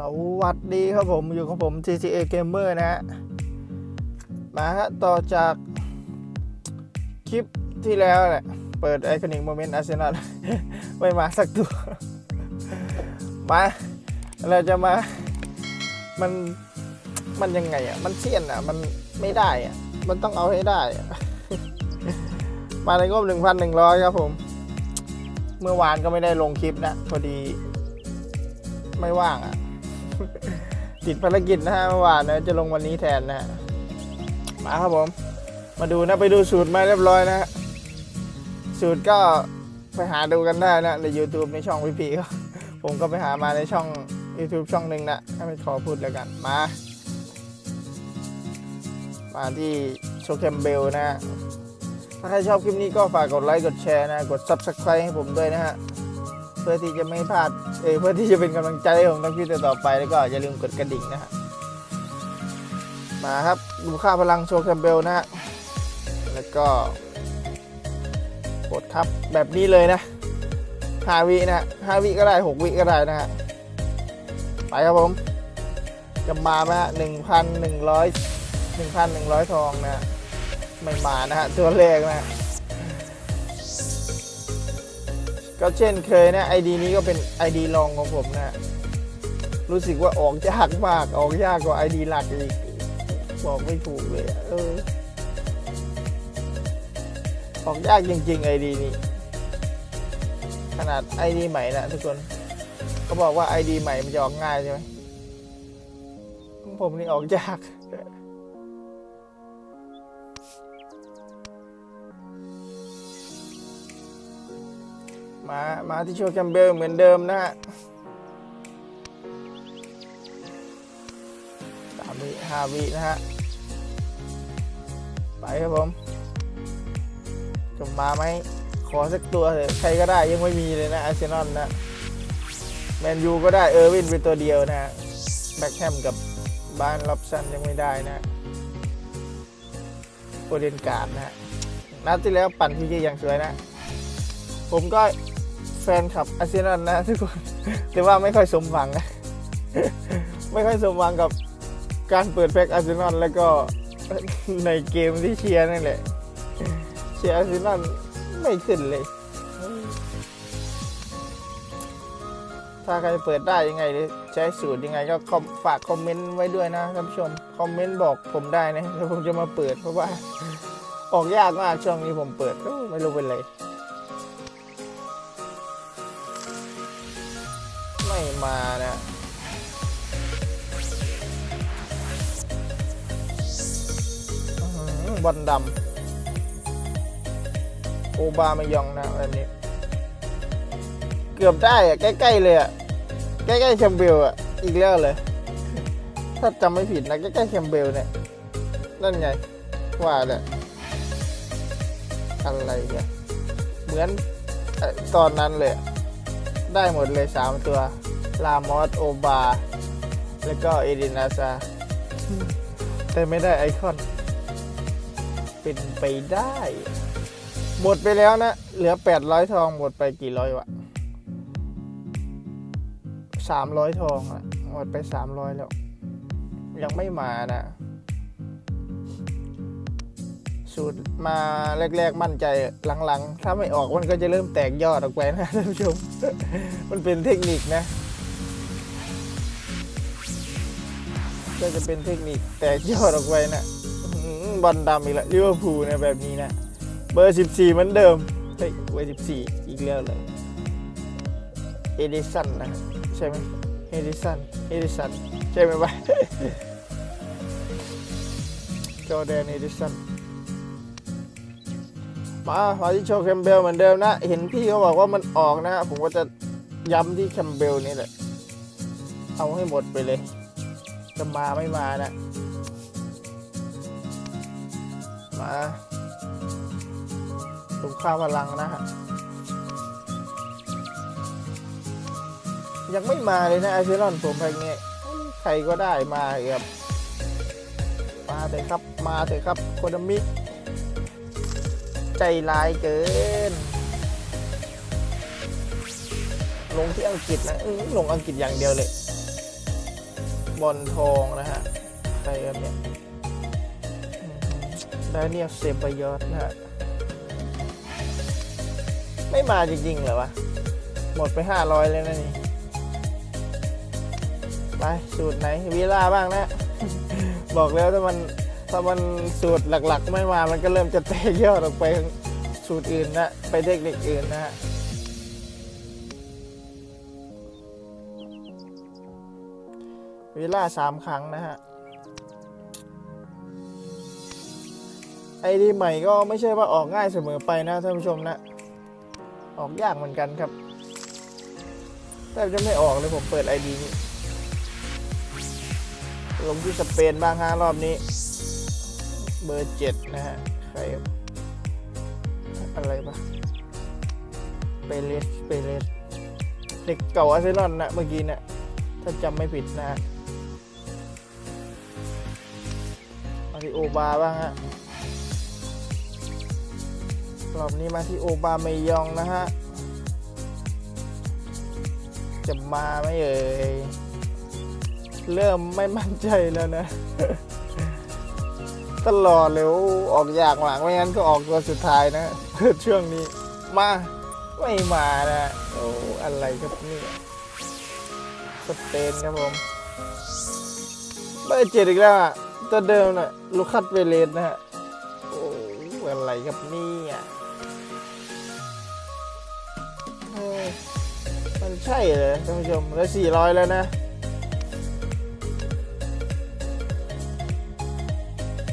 สวัสดีครับผมอยู่กับผม GTA Gamer นะฮะ มาฮะต่อจากคลิปที่แล้วแหละ เปิดไอคอนิกโมเมนต์อาร์เซนอลไม่มาสักตัว มา เราจะมา มัน มันยังไงอะ มันเชี่ยนอะ มันไม่ได้อะ มันต้องเอาให้ได้อะมาในงบ 1,100 ครับผม เมื่อวานก็ไม่ได้ลงคลิปนะ พอดีไม่ว่างอะ ติดภารกิจนะฮะเมื่อวานนะจะลงวันนี้แทนนะฮะมาครับผม มาดูนะไปดูสูตรมาเรียบร้อยนะฮะสูตรก็ไปหาดูกันได้นะใน YouTube ในช่องพี่พีก็ผมก็ไปหามาในช่อง YouTube ช่องหนึ่งนะให้ไม่ขอพูดแล้วกันมา มาที่โชว์แคมเบลนะฮะถ้าใครชอบคลิปนี้ก็ฝากกดไลค์กดแชร์นะ กด Subscribe ให้ผมด้วยนะฮะ พื่อที่จะไม่พลาดเอยเพื่อที่จะเป็นกำลังใจให้ผมทำคลิปต่อไปแล้วก็อย่าลืมกดกระดิ่งนะฮะมาครับดูค่าพลังโชว์แคมเบลนะฮะแล้วก็กดครับแบบนี้เลยนะห้าวินะห้าวิก็ได้หกวิก็ได้นะฮะไปครับผม จะมาไหมฮะหนึ่งพันหนึ่งร้อยหนึ่งพันหนึ่งร้อยทองนะฮะไม่มานะฮะตัวเลขนะ ก็เช่นเคยนะไอดีนี้ก็เป็นไอดีรองของผมนะ รู้สึกว่าออกยากมากออกยากกว่าไอดีหลักอีก บอกไม่ถูกเลยอะเออออกยากจริงๆไอดีนี้ ขนาดไอดีใหม่นะทุกคนเขาบอกว่าไอดีใหม่มันจะออกง่ายใช่ไหมผมนี่ออกยาก มามาที่โชว์แคมเบลเหมือนเดิมนะฮะสามวิห้าวินะฮะ ไปครับผมจะมาไหมขอสักตัวเถอะใครก็ได้ยังไม่มีเลยนะอาร์เซนอลนะแมนยูก็ได้เออร์วินเป็นตัวเดียวนะฮะแบ็คแฮมกับบ้านล็อบสันยังไม่ได้นะโอเดนการ์ดนะฮะนัดที่แล้วปั่นพีเอย่างสวยนะ ผมก็ ฟนคลับอาร์เซนอลนะทุกคนแต่ว่าไม่ค่อยสมหวังนะไม่ค่อยสมหวังกับการเปิดแพ็กอาร์เซนอลแล้วก็ในเกมที่เชียร์นั่นแหละเชียร์อาร์เซนอลไม่ขึ้นเลย ถ้าใครเปิดได้ยังไงหรือใช้สูตรยังไงก็คอมฝากคอมเมนต์ไว้ด้วยนะท่านผู้ชมคอมเมนต์บอกผมได้นะเดี๋ยวผมจะมาเปิดเพราะว่า ออกยากมากช่วงนี้ผมเปิดไม่รู้เป็นไร ไม่มานะบอลดำโอบามายองนะแบบนี้ เกือบได้อะใกล้ๆเลยอะใกล้ๆแชมเบลอะอีกแล้วเลย ถ้าจำไม่ผิดนะใกล้ๆแชมเบลเนี่ยนั่นไง ว่าเนี่ยอะไรเนี่ยเหมือนอตอนนั้นเลย ได้หมดเลย3ตัว ลามอสโอบา แล้วก็เอดินาซา แต่ไม่ได้ไอคอน เป็นไปได้ หมดไปแล้วนะ เหลือ 800 ทองหมดไปกี่ร้อยวะ 300 ทองอะหมดไป 300 แล้ว ยังไม่มานะสูตรมาแรก ๆ มั่นใจหลัง ๆ ถ้าไม่ออกมันก็จะเริ่มแตกยอดออกไปนะท่านผู้ชม มันเป็นเทคนิคนะ ก็จะเป็นเทคนิคแตกยอดออกไปนะบอลดำอีกแล้วลิเวอร์พูลนะแบบนี้นะเบอร์ 14 เหมือนเดิมเฮ้ยเบอร์14 อีกแล้วเลยเอดิสันนะใช่ไหมเอดิสันเอดิสันใช่ไหมวะจอแดนเอดิสันมามาที่โชว์แคมเบลเหมือนเดิมนะ เห็นพี่เขาบอกว่ามันออกนะ ผมก็จะย้ำที่แคมเบลนี่แหละ เอาให้หมดไปเลย จะมาไม่มานะมาดูค่าวพลังนะฮะยังไม่มาเลยนะไอเซนอลผมแพ็กนี้ใครก็ได้มาครับมาเถอะครับมาเถอะครับโคดามิใจร้ายเกิน ลงที่อังกฤษนะลงอังกฤษอย่างเดียวเลย บอลทองนะฮะใครกันเนี่ยอืมได้เนี่ยเซบายอสนะฮะไม่มาจริงๆเหรอวะ หมดไป 500เลยนะนี่ ไป สูตรไหนวีล่าบ้างนะ บอกแล้วถ้ามันถ้ามันสูตรหลักๆ ไม่มา มันก็เริ่มจะแตกยอดออกไปสูตรอื่นนะ ไปเทคนิคอื่นนะฮะ วิลล่าสามครั้งนะฮะ ไอดีใหม่ก็ไม่ใช่ว่าออกง่ายเสมอไปนะท่านผู้ชมนะ ออกยากเหมือนกันครับแต่จะไม่ออกเลยผมเปิดไอดีนี้ลงที่สเปนบ้างฮะรอบนี้ เบอร์เจ็ดนะฮะ ใคร อะไรปะเปเลสเปเลสเด็กเก่าอาร์เซนอลนะเมื่อกี้นะถ้าจำไม่ผิดนะฮะ มาที่โอบาบ้างฮะรอบนี้มาที่โอบาเมยองนะฮะ จะมาไหมเอ่ย เริ่มไม่มั่นใจแล้วนะ ตลอดเลยออกอยากหลังไม่งั้นก็ออกตัวสุดท้ายนะเพื่อช่วงนี้ มา ไม่มานะ โอ้ อะไรครับนี่สเปนครับผมเบอร์เจ็ดอีกแล้วอะ ตัวเดิมน่ะลูคัสเวเลสนะฮะ โอ้อะไรครับเนี่ยเฮ้ยมันใช่เลยท่านผู้ชม แล้วสี่ร้อยแล้วนะ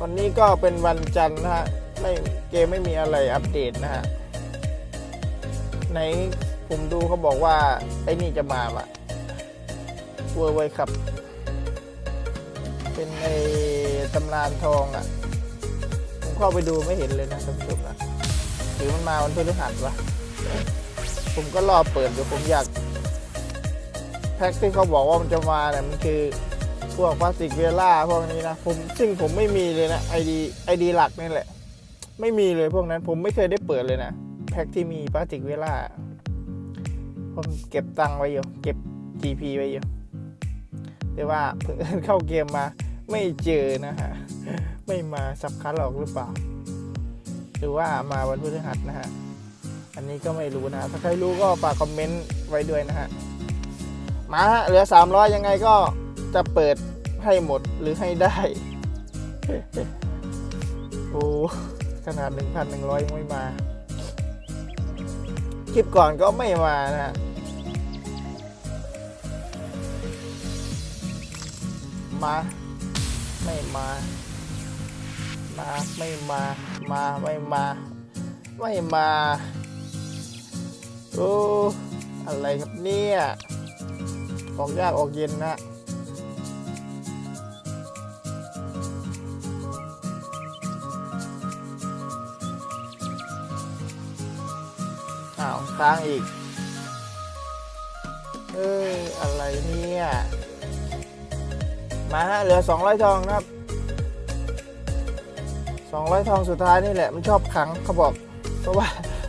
วันนี้ก็เป็นวันจันทร์นะฮะ ไม่เกมไม่มีอะไรอัปเดตนะฮะ ในผมดูเขาบอกว่า ไอ้นี่จะมาว่ะเวอร์ไวครับ เป็นไอ ตำนานทองอะ ผมเข้าไปดูไม่เห็นเลยนะท่านผู้ชมนะหรือมันมาวันพฤหัสวะผมก็รอเปิดอยู่ผมอยาก แพ็คที่เขาบอกว่ามันจะมาเนี่ยมันคือพวกพลาสติกเวล่าพวกนี้นะผมซึ่งผมไม่มีเลยนะไอดีไอดีหลักนี่แหละ ไม่มีเลยพวกนั้น ผมไม่เคยได้เปิดเลยนะแพ็คที่มีพลาสติกเวล่าผมเก็บตังค์ไว้อยู่เก็บ GP ไว้อยู่แต่ว่าเพิ่งเข้าเกมมา ไม่เจอนะฮะ ไม่มาสับคัดหรอกหรือเปล่า หรือว่ามาวันพฤหัสนะฮะ อันนี้ก็ไม่รู้นะ ถ้าใครรู้ก็ฝากคอมเมนต์ไว้ด้วยนะฮะ มาฮะ เหลือ 300 ยังไงก็จะเปิดให้หมดหรือให้ได้ โอ้ ขนาด 1,100 ยังไม่มา คลิปก่อนก็ไม่มานะฮะมา ไม่มา มาไม่มา มาไม่มา ไม่มา โอ้ อะไรครับเนี่ย ออกยากออกเย็นนะอ้าวค้างอีก เอ้ยอะไรเนี่ย มาฮะเหลือ 200 ทองนะครับ 200 ทองสุดท้ายนี่แหละมันชอบขังเขาบอก เพราะว่า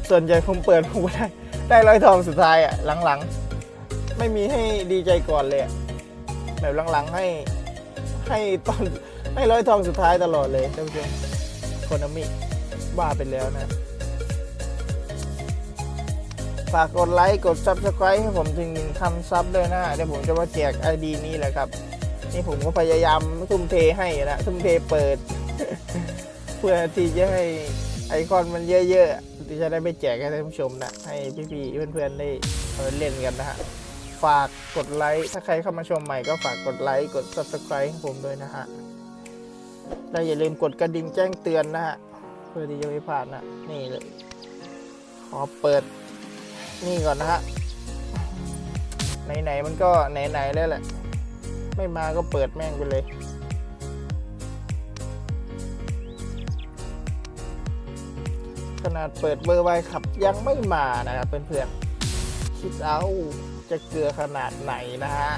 ส่วนใหญ่ผมเปิดผมได้ได้ร้อยทองสุดท้ายอะหลังๆ ไม่มีให้ดีใจก่อนเลยแบบหลังๆให้ให้ตอนให้ร้อยทองสุดท้ายตลอดเลยท่านผู้ชมโคนามิบ้าไปแล้วนะฝากกดไลค์ กด Subscribe ให้ผมถึงทำซับด้วยนะ เดี๋ยวผมจะมาแจกไอดีนี้แหละครับ นี่ผมก็พยายามทุ่มเทให้นะทุ่มเทเปิด เพื่อที่จะให้ไอคอนมันเยอะๆที่จะได้ไปแจกให้ท่านผู้ชมนะ ให้พี่ๆเพื่อนๆได้เล่นกันนะฮะ ฝากกดไลค์ ถ้าใครเข้ามาชมใหม่ก็ฝากกดไลค์ กด Subscribe ให้ผมด้วยนะฮะ แล้วอย่าลืมกดกระดิ่งแจ้งเตือนนะฮะ เพื่อที่จะไม่พลาดนะ นี่เลย ขอเปิดนี่ก่อนนะฮะ ไหนๆมันก็ไหนๆแล้วแหละ ไม่มาก็เปิดแม่งไปเลย ขนาดเปิดเบอร์ไว้ขับยังไม่มานะครับเพื่อนๆคิดเอาจะเกลือขนาดไหนนะฮะ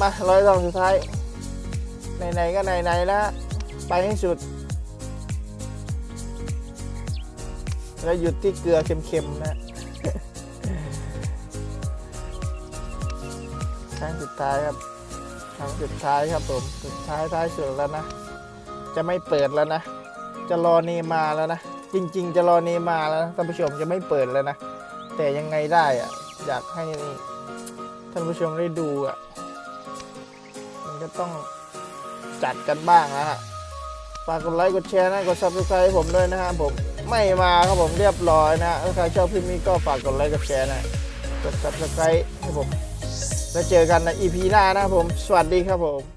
มาร้อยทองสุดท้ายไหนๆก็ไหนๆแล้วไปให้สุด แล้วหยุดที่เกลือเค็มๆนะ ครั้งสุดท้ายครับ ครั้งสุดท้ายครับผม สุดท้ายท้ายสุดแล้วนะ จะไม่เปิดแล้วนะ จะรอเนมาแล้วนะ จริง ๆ จะรอเนมาแล้วนะท่านผู้ชมจะไม่เปิดแล้วนะ แต่ยังไงได้อะอยากให้ท่านผู้ชมได้ดูอะมันก็ต้องจัดกันบ้างนะฮะ ฝากกดไลค์กดแชร์นะ กด subscribe ผมด้วยนะฮะผม ไม่มาครับผมเรียบร้อยนะ ถ้าใครชอบคลิปนี้ก็ฝากกดไลค์กดแชร์นะ กด subscribe ให้ผม แล้วเจอกันใน EP หน้านะครับผม สวัสดีครับผม